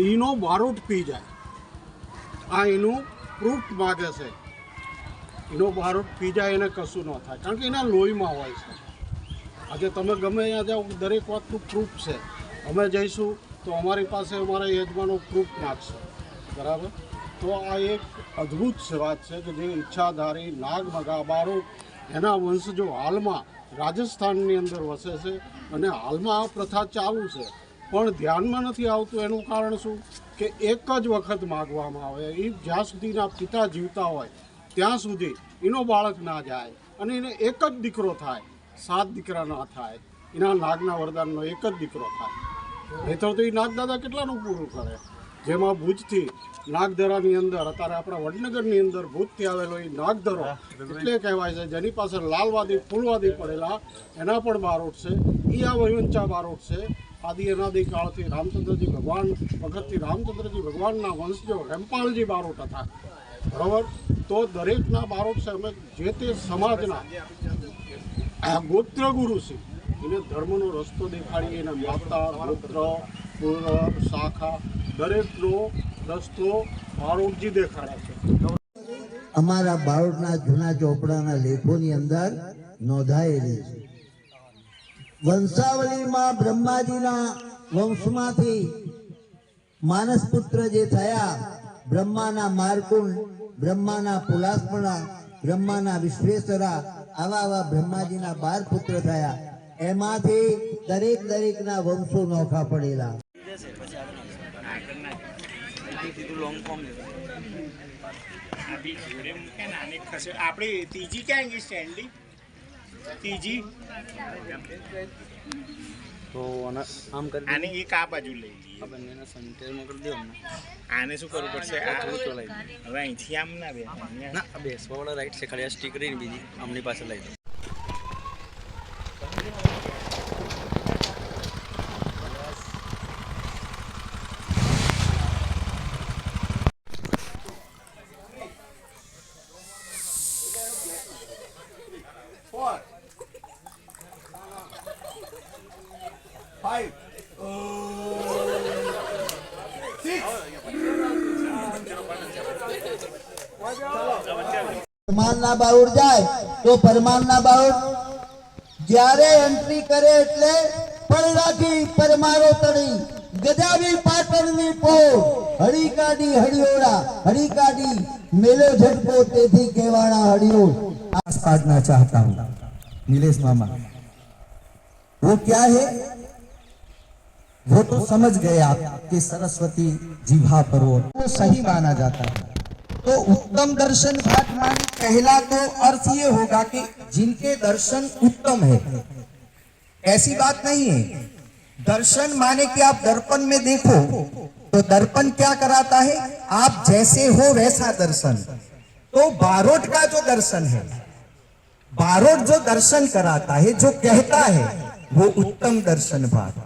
એનો બારૂટ પી જાય. આ એનું પ્રૂફ માગે છે. એનો બારૂટ પી જાય એને કશું ન થાય. કારણ કે એના લોહીમાં હોય છે. આજે તમે ગમે ત્યાં જાઓ, દરેક વાતનું પ્રૂફ છે. અમે જઈશું તો અમારી પાસે અમારા યજમાનો પ્રૂફ નાખશે બરાબર? તો આ એક અદ્ભુત વાત છે કે જે ઈચ્છાધારી નાગમગા બારૂટ એના વંશજો હાલમાં રાજસ્થાનની અંદર વસે છે અને હાલમાં આ પ્રથા ચાલુ છે પણ ધ્યાનમાં નથી આવતું એનું કારણ શું? કે એક જ વખત માગવામાં આવે. એ જ્યાં સુધીના પિતા જીવતા હોય ત્યાં સુધી એનો બાળક ના જાય અને એને એક જ દીકરો થાય. સાત દીકરા ના થાય. એના નાગના વરદાનનો એક જ દીકરો થાય. નહીતર તો એ નાગદાદા કેટલાનું પૂરું કરે? જેમાં ભુજથી નાગધરાની અંદર અત્યારે આપણા વડનગરની અંદર ભૂતથી આવેલો એ નાગધરો એટલે કહેવાય છે જેની પાસે લાલવાદી ફૂલવાદી પડેલા એના પણ બારોટ છે. એ આ વૈવંચા બારોટ છે. આદિ અનાદિ કાળથી રામચંદ્રજી ભગવાન, ભગતથી રામચંદ્રજી ભગવાનના વંશજો રેમ્પાલજી બારોટ હતા. બરાબર? તો દરેકના બારોટ અમે જે તે સમાજના ગોત્ર ગુરુ છે, એને ધર્મનો રસ્તો દેખાડીએ, એના માતા ગોત્ર પૂર્વ શાખા, દરેકનો રસ્તો બારોટજી દેખાડે છે. અમારા બારોટના જૂના ચોપડાના લેખોની અંદર નોંધાયેલી છે. વંશાવલીમાં બ્રહ્માજીના વંશમાંથી માનસ પુત્ર જે થયા, બ્રહ્માના મારકુંડ, બ્રહ્માના પુલાસ્મણા બ્રહ્માના વિશ્વેશ્વરા, આવા આવા બ્રહ્માજીના બાર પુત્ર થયા. એમાંથી દરેક દરેકના વંશો નોખા પડેલા. આપણી ત્રીજી ક્યાં ગઈ ત્રીજી. તો આને આમ કરી આને એક આ બાજુ લઈ લઈએ આ બંનેને સેન્ટર મોકલી દો અમને. આને શું કરવું પડશે? આ થોડું લઈ હવે અહીંથી આમ ના બે. ના આ બેસવા વાળા રાઈટ છે ખાલી આ સ્ટીક રહીને બીજી. આમની પાસે લઈ દો. પરમાનના બાઉડ જાય તો પરમાનના બાઉડ જ્યારે એન્ટ્રી કરે એટલે પડલાથી પરમારો તળી ગજાવી પાટણની પોર હળી કાઢી હળિયોળા હળી કાઢી મેલો ઝટકો તેથી કહેવાના હળિયોળ आस काटना चाहता हूँ नीलेश मामा वो क्या है वो तो समझ गए आप कि सरस्वती जीभा पर वो वो सही माना जाता है तो उत्तम दर्शन घाट माने पहला तो अर्थ ये होगा कि जिनके दर्शन उत्तम है। ऐसी बात नहीं है। दर्शन माने कि आप दर्पण में देखो तो दर्पण क्या कराता है? आप जैसे हो वैसा दर्शन। तो बारोट का जो दर्शन है, बारोट जो दर्शन कराता है, जो कहता है, वो उत्तम दर्शन भाग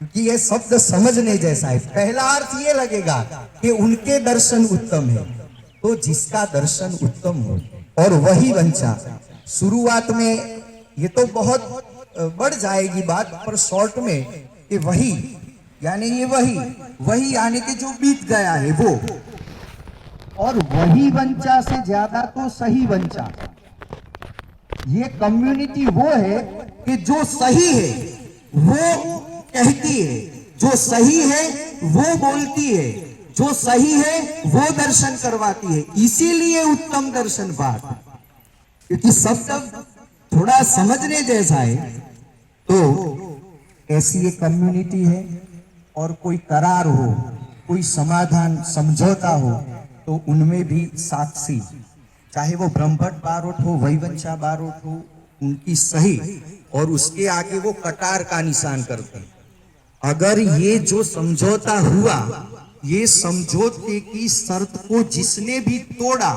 क्योंकि ये शब्द समझने जैसा है। पहला अर्थ ये लगेगा कि उनके दर्शन उत्तम है। तो जिसका दर्शन उत्तम हो, और वही वंचा। शुरुआत में ये तो बहुत बढ़ जाएगी बात, पर शॉर्ट में कि वही, यानी ये वही वही यानी कि जो बीत गया है वो। और वही वंचा से ज़्यादा तो सही वंचा। ये कम्युनिटी वो है कि जो सही है, वो कहती है, जो सही है, वो बोलती है। जो सही है, वो दर्शन करवाती है। इसीलिए उत्तम दर्शन बात क्योंकि शब्द थोड़ा समझने जैसा है तो ऐसी एक कम्युनिटी है और कोई करार हो, कोई समाधान, समझौता हो तो उनमें भी साक्षी। चाहे वो ब्रह्मभट्ट बारोट हो, वैवंशा बारोट हो, उनकी सही और उसके आगे वो कटार का निशान करते हैं। अगर ये जो समझौता हुआ ये समझौते की शर्त को जिसने भी तोड़ा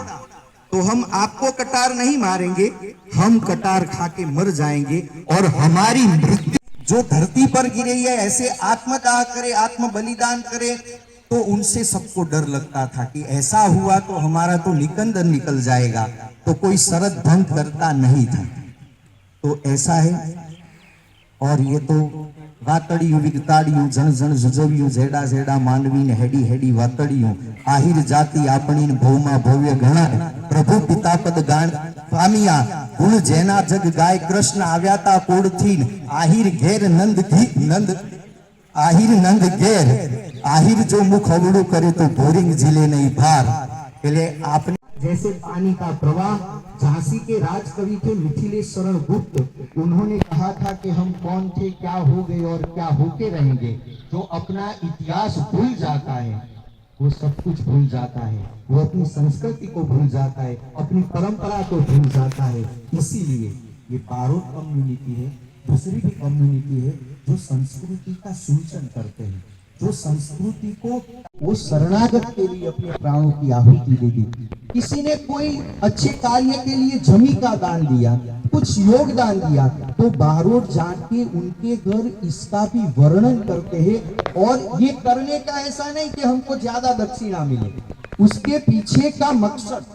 तो हम आपको कटार नहीं मारेंगे, हम कटार खा के मर जाएँगे और हमारी मृत्यु जो धरती पर गिरे या ऐसे आत्मदाह करे आत्म बलिदान करे तो उनसे सबको डर लगता था कि ऐसा हुआ तो हमारा तो निकंदन निकल जाएगा तो कोई शरत भंग करता नहीं था। तो ऐसा है, और ये तो વાતડિયું વિગતાડિયું જણ જણ જજવ્યું જેડા જેડા માનવીને, હેડી હેડી વાતડિયું આહિર જાતિ, આપણીને ભવમાં ભવ્ય ગણાય. પ્રભુ પિતાપદ ગાણ પામ્યા. ગુણ જેના જગ ગાય, કૃષ્ણ આવ્યા તા કોડથી આહિર ઘેર નંદ નંદ, આહિર નંદ ઘેર. આહિર જો મુખ અવળું કરે તો ભોરિંગ જીલે નહીં ભાર. એટલે આપણે જૈસે પાણી કા પ્રવાહ. ઝાંસી કે રાજકવિ કે મિથિલેશ ગુપ્ત उन्होंने कहा था कि हम कौन थे, क्या हो गए और क्या होके रहेंगे। जो अपना इतिहास भूल जाता है, वो सब कुछ भूल जाता है। वो अपनी संस्कृति को भूल जाता है, अपनी परंपरा को भूल जाता है। इसीलिए ये बारोट कम्युनिटी है, दूसरी भी कम्युनिटी है, जो संस्कृति का सूचन करते हैं। जो संस्कृति को, वो शरणागत के लिए अपने प्राणों की आहुति दे दी। किसी ने कोई अच्छे कार्य के लिए जमी का दान दिया, कुछ योगदान दिया तो बारोट जाके उनके घर इसका भी वर्णन करते हैं, और ये करने का ऐसा नहीं कि हमको ज़्यादा दक्षिणा मिले। उसके पीछे का मकसद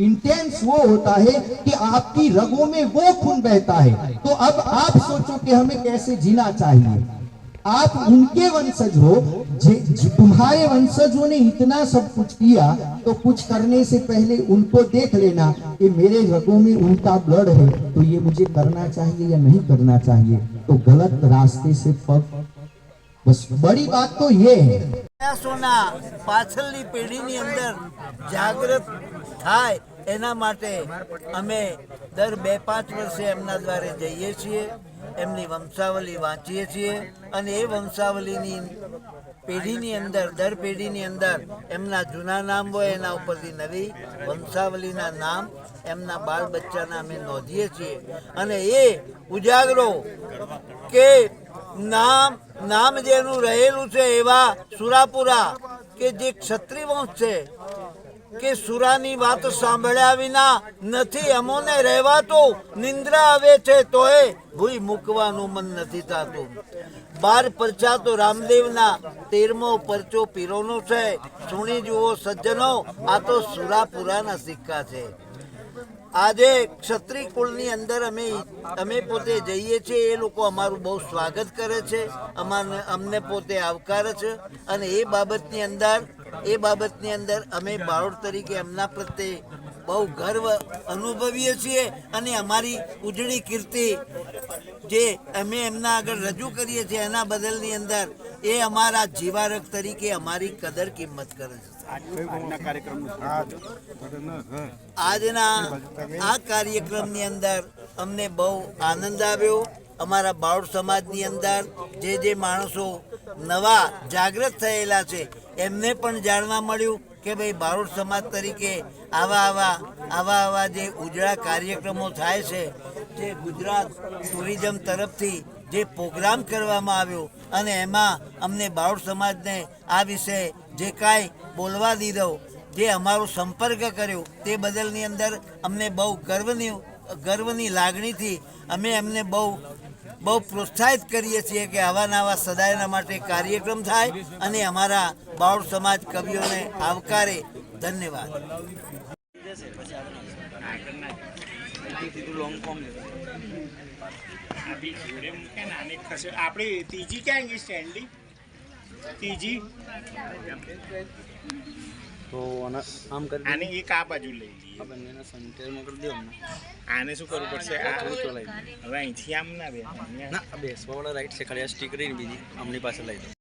इंटेंस वो होता है कि आपकी रगों में वो खून बहता है। तो अब आप सोचो कि हमें कैसे जीना चाहिए। आप उनके वंशज हो जे- जे- तुम्हारे वंशजों ने इतना सब कुछ किया तो कुछ करने से पहले उनको देख लेना कि मेरे रगों में उनका ब्लड है तो ये मुझे करना चाहिए या नहीं करना चाहिए तो गलत रास्ते से पग बस बड़ी बात तो ये है પ્રયાસોના પાછળની પેઢીની અંદર જાગૃત થાય એના માટે અમે દર બે પાંચ વર્ષે એમના દ્વારે જઈએ છીએ એમની વંશાવલી વાંચીએ છીએ અને એ વંશાવલીની પેઢીની અંદર, દર પેઢીની અંદર એમના જૂના નામ હોય એના ઉપરથી નવી વંશાવલીના નામ એમના બાળ બચ્ચાના અમે નોંધીએ છીએ. અને એ ઉજાગરો કે નામ નામ જેનું રહેલું છે એવા સુરાપુરા કે જે ક્ષત્રિય વંશ છે કે સુરાની વાત સાંભળ્યા વિના નથી, અમોને રહેવાતો, નિંદ્રા આવે છે, તોય ભૂઈ મૂકવાનું મન નથી થતું. બાર પરચા તો રામદેવના, તેરમો પરચો પીરોનો છે. સુણી જુઓ સજ્જનો, આ તો સુરાપુરાના સિક્કા છે. આજે ક્ષત્રિય કુળની અંદર અમે અમે પોતે જઈએ છીએ, એ લોકો અમારું બહુ સ્વાગત કરે છે. અમારને અમને પોતે આવકારે છે. અને એ બાબતની અંદર એ બાબતની અંદર અમે બાળોડ તરીકે એમના પ્રત્યે બહુ ગર્વ અનુભવીએ છીએ અને અમારી ઉજળી કીર્તિ જે અમે એમના આગળ રજૂ કરીએ છીએ એના બદલની અંદર એ અમારા જીવારક તરીકે અમારી કદર કિંમત કરે છે. આજના આ કાર્યક્રમની અંદર અમને બહુ આનંદ આવ્યો. અમારા બાળ સમાજની અંદર જે જે માણસો નવા જાગૃત થયેલા છે એમને પણ જાણવા મળ્યું કે ભાઈ બારોટ સમાજ તરીકે આવા આવા આવા આવા જે ઉજળા કાર્યક્રમો થાય છે, જે ગુજરાત ટુરિઝમ તરફથી જે પ્રોગ્રામ કરવામાં આવ્યો અને એમાં અમને બારોટ સમાજને આ વિશે જે કાંઈ બોલવા દીધો, જે અમારો સંપર્ક કર્યો, તે બદલની અંદર અમને બહુ ગર્વની ગર્વની લાગણીથી અમે એમને બહુ બહુ પ્રોત્સાહિત કરીએ છીએ કે આવા નવા સદાયના માટે કાર્યક્રમ થાય અને અમારા બાળ સમાજ કવિઓને આવકારે. ધન્યવાદ. ત્રીજી ક્યાં ગઈ ત્રીજી? તો આને આમ કરી આને એક આ બાજુ લઈ લઈએ? બંનેને સેન્ટરમાં કરી દો અમને. આને શું કરવું પડશે? આ હવે અહીંથી આમ ના બે ના બેસવાવાળા રાઈટ છે ખાલી આ સ્ટીક રહીને બીજી આમની પાસે લઈ દો.